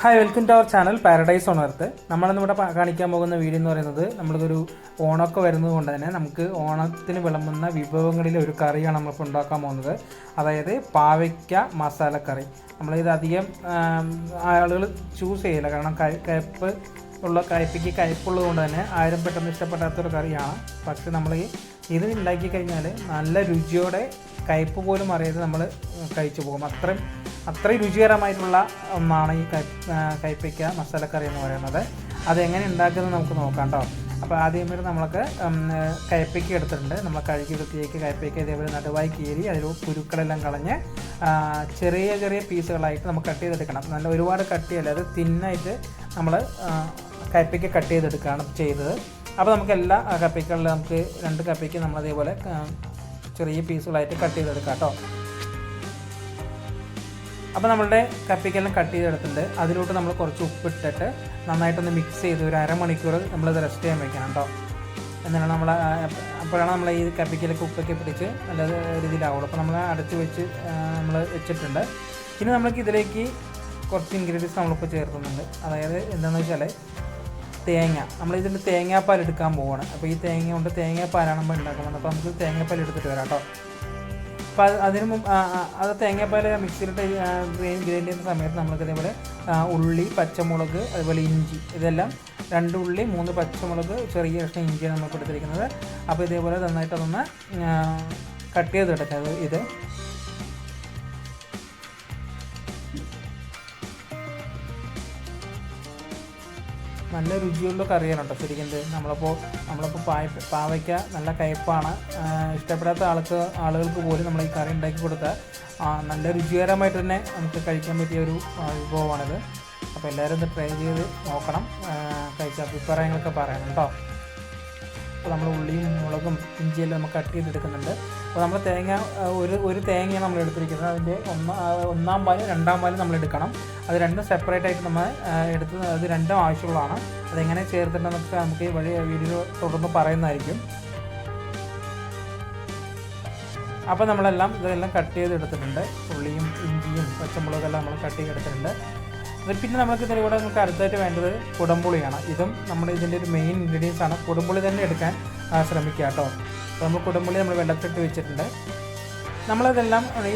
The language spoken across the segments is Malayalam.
Hi welcome to our channel paradise on earth നമ്മളിന്ന് ഇവിടെ കാണിക്കാൻ പോകുന്ന വീഡിയോ എന്ന് പറയുന്നത് നമ്മളിതൊരു ഓണമൊക്കെ വരുന്നത് കൊണ്ട് തന്നെ നമുക്ക് ഓണത്തിന് വിളമ്പുന്ന വിഭവങ്ങളിൽ ഒരു കറിയാണ് നമ്മളിപ്പോൾ ഉണ്ടാക്കാൻ പോകുന്നത്. അതായത് പാവയ്ക്ക മസാലക്കറി നമ്മളിത് അധികം ആളുകൾ ചൂസ് ചെയ്യില്ല. കാരണം കയ്- കയ്പ്പ് ഉള്ള കയ്പ്പയ്ക്ക് കയ്പ്പുള്ളത് കൊണ്ട് തന്നെ ആരും പെട്ടെന്ന് ഇഷ്ടപ്പെടാത്തൊരു കറിയാണ്. പക്ഷേ നമ്മൾ ഇത് ഉണ്ടാക്കി കഴിഞ്ഞാൽ നല്ല രുചിയോടെ കയ്പ്പ് പോലും അറിയാതെ നമ്മൾ കഴിച്ചു പോകും. അത്രയും അത്രയും രുചികരമായിട്ടുള്ള ഒന്നാണ് ഈ കൈ കയ്പ്പയ്ക്ക മസാലക്കറി എന്ന് പറയുന്നത്. അതെങ്ങനെ ഉണ്ടാക്കുന്നത് നമുക്ക് നോക്കാം കേട്ടോ അപ്പോൾ ആദ്യം വരെ നമ്മൾക്ക് ഉം, എടുത്തിട്ടുണ്ട്. നമ്മൾ കഴുകി വൃത്തിയാക്കി കയ്പ്പയ്ക്ക ഇതേപോലെ നടുവായി കീറി അതിൽ കുരുക്കളെല്ലാം കളഞ്ഞ് ചെറിയ ചെറിയ പീസുകളായിട്ട് നമുക്ക് കട്ട് ചെയ്തെടുക്കണം. നല്ല ഒരുപാട് കട്ട് ചെയ്യല്ല അത് തിന്നായിട്ട് നമ്മൾ കയ്പ്പയ്ക്ക കട്ട് ചെയ്തെടുക്കുകയാണ് ചെയ്തത്. അപ്പോൾ നമുക്ക് എല്ലാ കപ്പയ്ക്കളിലും നമുക്ക് രണ്ട് കപ്പയ്ക്ക് നമ്മൾ അതേപോലെ ചെറിയ പീസുകളായിട്ട് കട്ട് ചെയ്തെടുക്കാം കേട്ടോ അപ്പോൾ നമ്മളുടെ കപ്പിക്കെല്ലാം കട്ട് ചെയ്തെടുത്തിട്ടുണ്ട്. അതിലോട്ട് നമ്മൾ കുറച്ച് ഉപ്പിട്ടിട്ട് നന്നായിട്ടൊന്ന് മിക്സ് ചെയ്ത് ഒരു അരമണിക്കൂർ നമ്മളിത് റെസ്റ്റ് ചെയ്യാൻ വെക്കണം കേട്ടോ എന്നാണ് നമ്മൾ അപ്പോഴാണ് നമ്മൾ ഈ കപ്പിക്കലൊക്കെ ഉപ്പൊക്കെ പിടിച്ച് നല്ല രീതിയിലാവുള്ളൂ. അപ്പോൾ നമ്മൾ അടച്ച് വെച്ച് നമ്മൾ വെച്ചിട്ടുണ്ട്. ഇനി നമ്മൾക്ക് ഇതിലേക്ക് കുറച്ച് ഇൻഗ്രീഡിയൻസ് നമ്മളിപ്പോൾ ചേർക്കുന്നുണ്ട്. അതായത് എന്താണെന്ന് വെച്ചാൽ തേങ്ങ. നമ്മൾ ഇതിന്റെ തേങ്ങാപ്പാൽ എടുക്കാൻ പോവാണ്. അപ്പോൾ ഈ തേങ്ങ കൊണ്ട് തേങ്ങാപ്പാലാണ് നമ്മൾ ഉണ്ടാക്കുന്നത്. അപ്പോൾ നമുക്ക് തേങ്ങാപ്പാൽ എടുത്തിട്ട് വരാം കേട്ടോ അപ്പോൾ അത് അതിന് മുമ്പ് അത് തേങ്ങാപ്പാൽ മിക്സിയിലിട്ട് ഗ്രൈൻഡ് ചെയ്യുന്ന സമയത്ത് നമ്മൾക്ക് ഇതേപോലെ ഉള്ളി പച്ചമുളക് അതുപോലെ ഇഞ്ചി ഇതെല്ലാം രണ്ട് ഉള്ളി മൂന്ന് പച്ചമുളക് ചെറിയ കഷ്ണം ഇഞ്ചിയാണ് നമ്മൾ കൊടുത്തിരിക്കുന്നത് അപ്പോൾ ഇതേപോലെ നന്നായിട്ട് അതൊന്ന് കട്ട് ചെയ്തെടുക്കാം. ഇത്. നല്ല രുചിയുള്ള കറിയാണ് കേട്ടോ ശരിക്കും നമ്മളിപ്പോൾ നമ്മളിപ്പോൾ പായ പാവയ്ക്ക നല്ല കയ്പ്പാണ്. ഇഷ്ടപ്പെടാത്ത ആൾക്ക് ആളുകൾക്ക് പോലും നമ്മൾ ഈ കറി ഉണ്ടാക്കി കൊടുത്താൽ നല്ല രുചികരമായിട്ട് തന്നെ നമുക്ക് കഴിക്കാൻ പറ്റിയ ഒരു വിഭവമാണിത്. അപ്പോൾ എല്ലാവരും ഇത് ട്രൈ ചെയ്ത് നോക്കണം. കഴിച്ച അഭിപ്രായങ്ങളൊക്കെ പറയണം കേട്ടോ. അപ്പോൾ നമ്മൾ ഉള്ളിയും മുളകും ഇഞ്ചിയെല്ലാം നമുക്ക് കട്ട് ചെയ്തെടുക്കുന്നുണ്ട്. അപ്പോൾ നമ്മൾ തേങ്ങ ഒരു ഒരു തേങ്ങയാണ് നമ്മൾ എടുത്തിരിക്കുന്നത്. അതിന്റെ ഒന്നാം ഒന്നാം പാൽ രണ്ടാം പാൽ നമ്മൾ എടുക്കണം. അത് രണ്ടും സെപ്പറേറ്റ് ആയിട്ട് നമ്മൾ എടുത്ത് അത് രണ്ടും ആവശ്യമുള്ളതാണ്. അതെങ്ങനെ ചേർത്തിട്ടുണ്ടെന്നൊക്കെ നമുക്ക് ഈ വഴി വീഡിയോ തുടർന്ന് പറയുന്നതായിരിക്കും. അപ്പോൾ നമ്മളെല്ലാം ഇതെല്ലാം കട്ട് ചെയ്ത് എടുത്തിട്ടുണ്ട് ഉള്ളിയും ഇഞ്ചിയും പച്ചമുളകെല്ലാം നമ്മൾ കട്ട് ചെയ്ത് എടുത്തിട്ടുണ്ട് അത് പിന്നെ നമുക്ക് ഇതിന്റെ കൂടെ നമുക്ക് അടുത്തായിട്ട് വേണ്ടത് കുടംപുളിയാണ്. ഇതും നമ്മുടെ ഇതിന്റെ ഒരു മെയിൻ ഇൻഗ്രീഡിയൻസ് ആണ്. കുടംപുളി തന്നെ എടുക്കാൻ ശ്രമിക്കുക കേട്ടോ. അപ്പോൾ നമ്മൾ കുടമ്പുള്ളി നമ്മൾ വെള്ളത്തിട്ട് വെച്ചിട്ടുണ്ട്. നമ്മളതെല്ലാം ഈ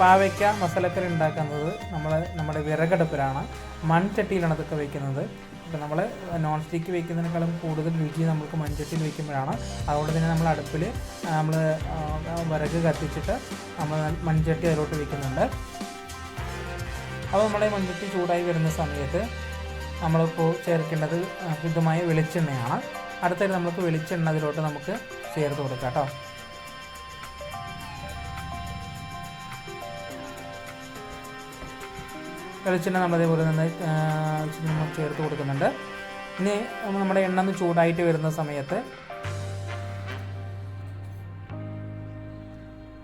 പാവയ്ക്ക മസാലക്കറി ഉണ്ടാക്കുന്നത് നമ്മൾ നമ്മുടെ വിറകടുപ്പിലാണ്. മൺചട്ടിയിലാണ് അതൊക്കെ വയ്ക്കുന്നത് അപ്പോൾ നമ്മൾ നോൺ സ്റ്റിക്ക് വയ്ക്കുന്നതിനേക്കാളും കൂടുതൽ രുചി നമുക്ക് മൺചട്ടിയിൽ വയ്ക്കുമ്പോഴാണ് അതുകൊണ്ട് തന്നെ നമ്മൾ അടുപ്പിൽ നമ്മൾ വിറക് കത്തിച്ചിട്ട് നമ്മൾ മൺചട്ടി അതിലോട്ട് വയ്ക്കുന്നുണ്ട് അപ്പോൾ നമ്മുടെ മൺചട്ടി ചൂടായി വരുന്ന സമയത്ത് നമ്മളിപ്പോൾ ചേർക്കേണ്ടത് ശുദ്ധമായ വെളിച്ചെണ്ണയാണ്. അടുത്തായിട്ട് നമുക്ക് വെളിച്ചെണ്ണ അതിലോട്ട് നമുക്ക് ചേർത്ത് കൊടുക്കാം കേട്ടോ. വെളിച്ചെണ്ണ നമ്മൾ അതേപോലെ തന്നെ നമ്മൾ ചേർത്ത് കൊടുക്കുന്നുണ്ട്. ഇനി നമ്മുടെ എണ്ണ ഒന്ന് ചൂടായിട്ട് വരുന്ന സമയത്ത്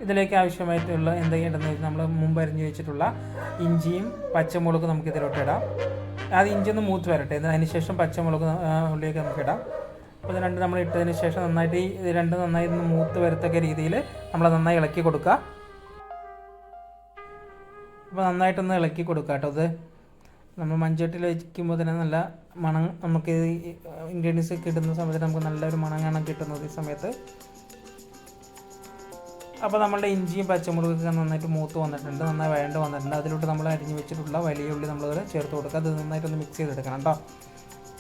ഇതിലേക്ക് ആവശ്യമായിട്ടുള്ള എന്തെങ്കിലും ഇടുന്ന നമ്മൾ മുമ്പ് അരിഞ്ഞ് വെച്ചിട്ടുള്ള ഇഞ്ചിയും പച്ചമുളകും നമുക്ക് ഇതിലോട്ട് ഇടാം. അത് ഇഞ്ചി ഒന്ന് മൂത്ത് വരട്ടെ അതിനുശേഷം അതിന് ശേഷം പച്ചമുളക് ഉള്ളിലേക്ക് നമുക്ക് ഇടാം. അപ്പോൾ ഇത് രണ്ട് നമ്മൾ ഇട്ടതിന് ശേഷം നന്നായിട്ട് ഈ ഇത് രണ്ട് നന്നായി ഒന്ന് മൂത്ത് വരത്തക്ക രീതിയിൽ നമ്മൾ നന്നായി ഇളക്കി കൊടുക്കുക. അപ്പോൾ നന്നായിട്ടൊന്ന് ഇളക്കി കൊടുക്കുക കേട്ടോ ഇത്. നമ്മൾ മൺചട്ടിയിൽ വയ്ക്കുമ്പോൾ തന്നെ നല്ല മണം നമുക്ക് ഇൻഗ്രീഡിയൻസ് കിട്ടുന്ന സമയത്ത് നമുക്ക് നല്ലൊരു മണം കാണാൻ കിട്ടുന്നത് ഈ സമയത്ത്. അപ്പോൾ നമ്മളുടെ ഇഞ്ചിയും പച്ചമുളകൊക്കെ നന്നായിട്ട് മൂത്ത് വന്നിട്ടുണ്ട് നന്നായി വഴണ്ട് വന്നിട്ടുണ്ട്. അതിലോട്ട് നമ്മൾ അരിഞ്ഞ് വെച്ചിട്ടുള്ള വലിയ ഉള്ളി നമ്മളത് ചേർത്ത് കൊടുക്കുക. അത് നന്നായിട്ടൊന്ന് മിക്സ് ചെയ്തെടുക്കണം കേട്ടോ.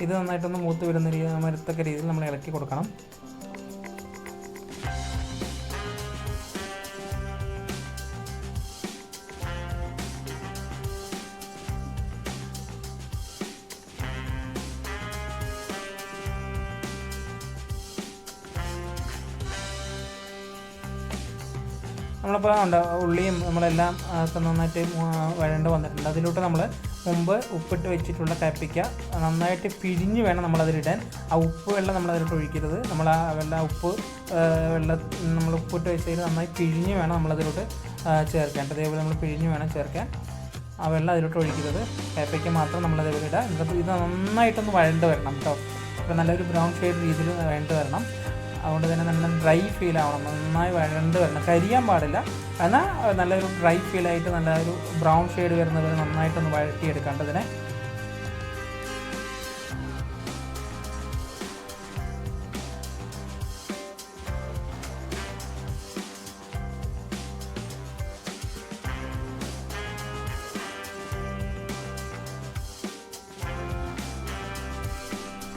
ഇത് നന്നായിട്ടൊന്ന് മൂത്ത് വരുന്ന രീതി മരത്തക്ക രീതിയിൽ നമ്മൾ ഇളക്കി കൊടുക്കണം. നമ്മളിപ്പോൾ ഉണ്ട് ഉള്ളിയും നമ്മളെല്ലാം നന്നായിട്ട് വഴണ്ട് വന്നിട്ടുണ്ട്. അതിലോട്ട് നമ്മൾ മുമ്പ് ഉപ്പിട്ട് വെച്ചിട്ടുള്ള കപ്പിക്ക നന്നായിട്ട് പിഴിഞ്ഞ് വേണം നമ്മളതിലിടാൻ. ആ ഉപ്പ് വെള്ളം നമ്മളതിലിട്ട് ഒഴിക്കരുത്. നമ്മൾ ആ വെള്ളം ഉപ്പ് വെള്ളം നമ്മൾ ഉപ്പിട്ട് വെച്ചതിൽ നന്നായി പിഴിഞ്ഞ് വേണം നമ്മളതിലോട്ട് ചേർക്കേണ്ടത് അതേപോലെ നമ്മൾ പിഴിഞ്ഞ് വേണം ചേർക്കാൻ. ആ വെള്ളം അതിലോട്ട് ഒഴിക്കരുത്. കപ്പയ്ക്ക് മാത്രം നമ്മൾ അതേപോലെ ഇടുക എന്നിട്ട് ഇത് നന്നായിട്ടൊന്ന് വഴണ്ട് വരണം കേട്ടോ. അപ്പോൾ നല്ലൊരു ബ്രൗൺ ഷെയ്ഡ് രീതിയിൽ വഴണ്ട് വരണം. അതുകൊണ്ട് തന്നെ നല്ല ഡ്രൈ ഫീൽ ആവണം. നന്നായി വഴണ്ട് വരണം. കരിയാൻ പാടില്ല. എന്നാൽ നല്ലൊരു ഡ്രൈ ഫീലായിട്ട് നല്ല ഒരു ബ്രൗൺ ഷെയ്ഡ് വരുന്നത് വരെ നന്നായിട്ടൊന്ന് വഴറ്റിയെടുക്കേണ്ടതിനെ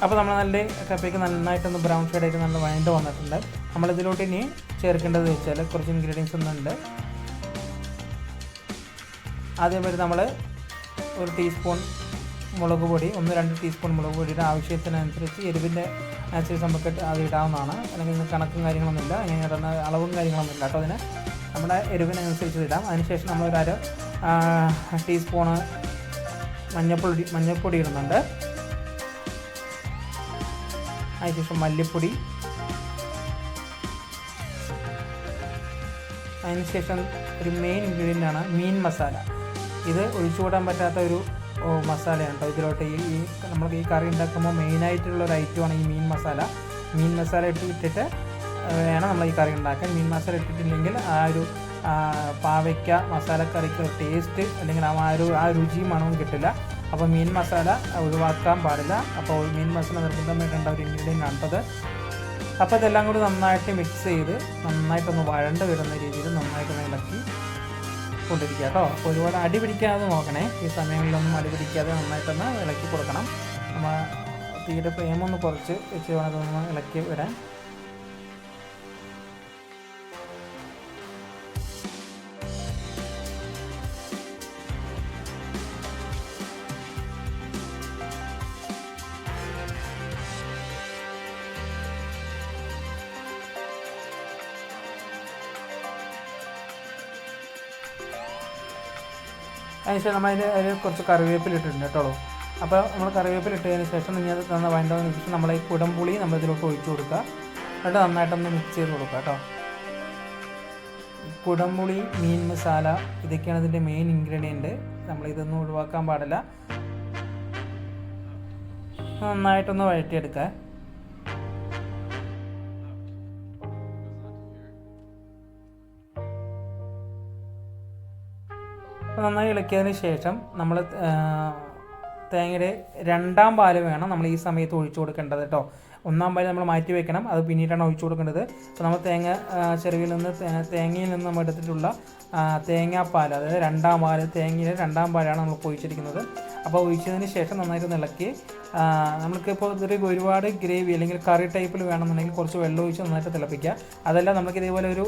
അപ്പോൾ നമ്മൾ നല്ല കപ്പയ്ക്ക് നന്നായിട്ടൊന്ന് ബ്രൗൺ ഷെയ്ഡായിട്ട് നല്ല വഴണ്ട് വന്നിട്ടുണ്ട്. നമ്മളിതിലോട്ട് ഇനി ചേർക്കേണ്ടത് വെച്ചാൽ കുറച്ച് ഇൻഗ്രീഡിയൻസ് ഒന്നുണ്ട് ആദ്യമായിട്ട് നമ്മൾ ഒരു ടീസ്പൂൺ മുളക് പൊടി ഒന്ന് രണ്ട് ടീസ്പൂൺ മുളക് പൊടിയുടെ ആവശ്യത്തിനനുസരിച്ച് എരിവിന്റെ അനുസരിച്ച് നമുക്ക് അത് ഇടാവുന്നതാണ്. അല്ലെങ്കിൽ കണക്കും കാര്യങ്ങളൊന്നുമില്ല ഇങ്ങനെ ഇടുന്ന അളവും കാര്യങ്ങളൊന്നുമില്ല കേട്ടോ അതിന് നമ്മുടെ എരിവിനനുസരിച്ച് ഇടാം അതിനുശേഷം നമ്മളൊരു അര ടീസ്പൂണ് മഞ്ഞൾപ്പൊടി മഞ്ഞൾപ്പൊടി ഇടുന്നുണ്ട്. അതിനുശേഷം മല്ലിപ്പൊടി. അതിനുശേഷം ഒരു മെയിൻ ഇൻഗ്രീഡിയന്റ് ആണ് മീൻ മസാല. ഇത് ഒഴിച്ചുകൂടാൻ പറ്റാത്ത ഒരു മസാലയാണ് കേട്ടോ ഇതിലോട്ട് ഈ നമ്മൾ ഈ കറി ഉണ്ടാക്കുമ്പോൾ മെയിനായിട്ടുള്ള ഒരു ഐറ്റമാണ് ഈ മീൻ മസാല. മീൻ മസാല ഇട്ട് ഇട്ടിട്ട് വേണം നമ്മൾ ഈ കറി ഉണ്ടാക്കാൻ. മീൻ മസാല ഇട്ടിട്ടില്ലെങ്കിൽ ആ ഒരു പാവയ്ക്ക മസാലക്കറിക്ക് ടേസ്റ്റ് അല്ലെങ്കിൽ ആ ഒരു ആ രുചിയും മണവും കിട്ടില്ല. അപ്പോൾ മീൻ മസാല ഒഴിവാക്കാൻ പാടില്ല. അപ്പോൾ മീൻ മസാല നിർബന്ധമായിട്ടുണ്ട് ഒരു ഇൻഗ്രീഡിയന്റ് കണ്ടത് അപ്പോൾ ഇതെല്ലാം കൂടി നന്നായിട്ട് മിക്സ് ചെയ്ത് നന്നായിട്ടൊന്ന് വഴണ്ട് വരുന്ന രീതിയിൽ നന്നായിട്ടൊന്ന് ഇളക്കി കൊണ്ടിരിക്കുക കേട്ടോ. അപ്പോൾ ഒരുപാട് അടി പിടിക്കാതെ നോക്കണേ. ഈ സമയങ്ങളിലൊന്നും അടി പിടിക്കാതെ നന്നായിട്ടൊന്ന് ഇളക്കി കൊടുക്കണം. നമ്മൾ തീരെ പ്രേമൊന്ന് കുറച്ച് വെച്ച് വേണം ഇളക്കി വരാൻ. അതിനുശേഷം നമ്മൾ അതിൽ അതിൽ കുറച്ച് കറിവേപ്പില ഇട്ടിട്ടുണ്ട് കേട്ടോ. അപ്പോൾ നമ്മൾ കറിവേപ്പില ഇട്ടതിന് ശേഷം നിങ്ങൾ നന്ന വഴണ്ടതിന് ശേഷം നമ്മൾ ഈ കുടംപുളി നമ്മൾ ഇതിലോട്ട് ഒഴിച്ചു കൊടുക്കുക. എന്നിട്ട് നന്നായിട്ടൊന്ന് മിക്സ് ചെയ്ത് കൊടുക്കുക കേട്ടോ. കുടംപുളി മീൻ മസാല ഇതൊക്കെയാണ് ഇതിന്റെ മെയിൻ ഇൻഗ്രീഡിയന്റ് നമ്മൾ ഇതൊന്നും ഒഴിവാക്കാൻ പാടില്ല. നന്നായിട്ടൊന്ന് വഴറ്റിയെടുക്കുക. അപ്പോൾ നന്നായി ഇളക്കിയതിന് ശേഷം നമ്മൾ തേങ്ങയുടെ രണ്ടാം പാൽ വേണം നമ്മൾ ഈ സമയത്ത് ഒഴിച്ചു കൊടുക്കേണ്ടത് കേട്ടോ ഒന്നാം പാൽ നമ്മൾ മാറ്റി വെക്കണം. അത് പിന്നീടാണ് ഒഴിച്ചു കൊടുക്കേണ്ടത്. അപ്പോൾ നമ്മൾ തേങ്ങ ചെറുവിൽ നിന്ന് തേങ്ങയിൽ നിന്ന് നമ്മൾ എടുത്തിട്ടുള്ള തേങ്ങാപ്പാൽ അതായത് രണ്ടാം പാൽ തേങ്ങയിലെ രണ്ടാം പാലാണ് നമ്മൾ ഒഴിച്ചിരിക്കുന്നത് അപ്പോൾ ഒഴിച്ചതിന് ശേഷം നന്നായിട്ട് ഇളക്കി നമുക്ക് നമുക്കിപ്പോൾ ഇതൊരു ഒരുപാട് ഗ്രേവി അല്ലെങ്കിൽ കറി ടൈപ്പിൽ വേണമെന്നുണ്ടെങ്കിൽ കുറച്ച് വെള്ളം ഒഴിച്ച് നന്നായിട്ട് തിളപ്പിക്കുക. അതല്ല നമുക്ക് ഇതേപോലെ ഒരു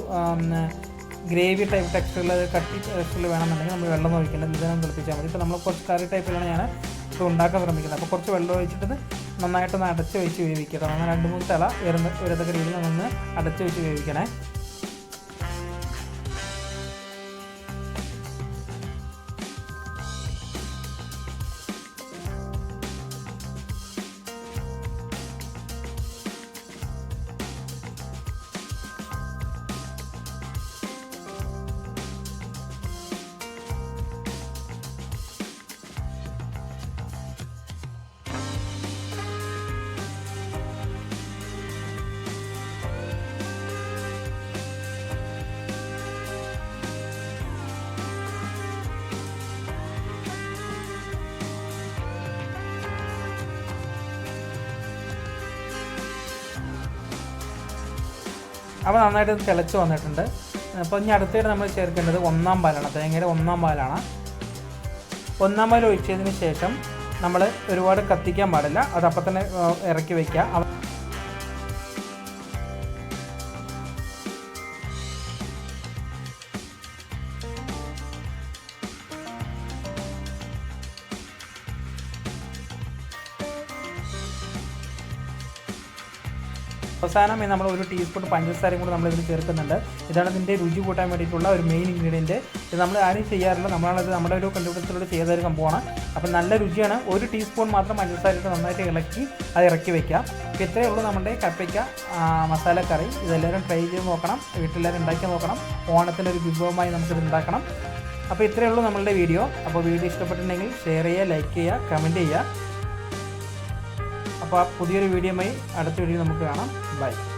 ഗ്രേവി ടൈപ്പ് ടെക്സ്ചറിൽ കട്ടി ടെക്സ്റ്ററിൽ വേണമെന്നുണ്ടെങ്കിൽ നമ്മൾ വെള്ളം ഒഴിക്കേണ്ടത് നിധനം തിളപ്പിച്ചാൽ മതി. ഇപ്പോൾ നമ്മൾ കുറച്ച് കറി ടൈപ്പിലാണ് ഞാൻ ഇപ്പോൾ ഉണ്ടാക്കാൻ ശ്രമിക്കുന്നത്. അപ്പോൾ കുറച്ച് വെള്ളം ഒഴിച്ചിട്ട് നന്നായിട്ട് നന്നായിട്ടൊന്ന് അടച്ച് വെച്ച് വേവിക്കുക. കാരണം രണ്ട് മൂന്ന് തിള വരുന്ന വരത്തക്ക രീതിയിൽ നമ്മൾ അടച്ച് വെച്ച് വേവിക്കണേ. അപ്പോൾ നന്നായിട്ട് തിളച്ച് വന്നിട്ടുണ്ട്. അപ്പോൾ ഇനി അടുത്തായിട്ട് നമ്മൾ ചേർക്കേണ്ടത് ഒന്നാം പാലാണ്. തേങ്ങയുടെ ഒന്നാം പാലാണ്. ഒന്നാം പാൽ ഒഴിച്ചതിന് ശേഷം നമ്മൾ ഒരുപാട് കത്തിക്കാൻ പാടില്ല. അത് അപ്പം തന്നെ ഇറക്കി വയ്ക്കുക അവസാനം നമ്മൾ ഒരു ടീസ്പൂൺ പഞ്ചസാരയും കൂടി നമ്മൾ ഇതിൽ ചേർക്കുന്നുണ്ട്. ഇതാണ് ഇതിന്റെ രുചി കൂട്ടാൻ വേണ്ടിയിട്ടുള്ള ഒരു മെയിൻ ഇൻഗ്രീഡിയന്റ് ഇത് നമ്മൾ ആരും ചെയ്യാറില്ല. നമ്മളത് നമ്മുടെ ഒരു കണ്ടുപിടുത്തത്തിലൂടെ ചെയ്ത ഒരു സംഭവമാണ്. അപ്പം നല്ല രുചിയാണ്. ഒരു ടീസ്പൂൺ മാത്രം പഞ്ചസാര ഇട്ട് നന്നായിട്ട് ഇളക്കി അത് ഇറക്കി വെക്കാം. അപ്പോൾ ഇത്രയേ ഉള്ളൂ നമ്മുടെ കപ്പയ്ക്ക മസാലക്കറി. ഇതെല്ലാവരും ട്രൈ ചെയ്ത് നോക്കണം. വീട്ടിലെല്ലാവരും ഉണ്ടാക്കി നോക്കണം. ഓണത്തിന്റെ ഒരു വിഭവമായി നമുക്കിത് ഉണ്ടാക്കണം. അപ്പോൾ ഇത്രയേ ഉള്ളൂ നമ്മളുടെ വീഡിയോ. അപ്പോൾ വീഡിയോ ഇഷ്ടപ്പെട്ടിട്ടുണ്ടെങ്കിൽ ഷെയർ ചെയ്യുക ലൈക്ക് ചെയ്യുക കമന്റ് ചെയ്യുക. അപ്പോൾ പുതിയൊരു വീഡിയോയുമായി അടുത്ത വീഡിയോ നമുക്ക് കാണാം. Right.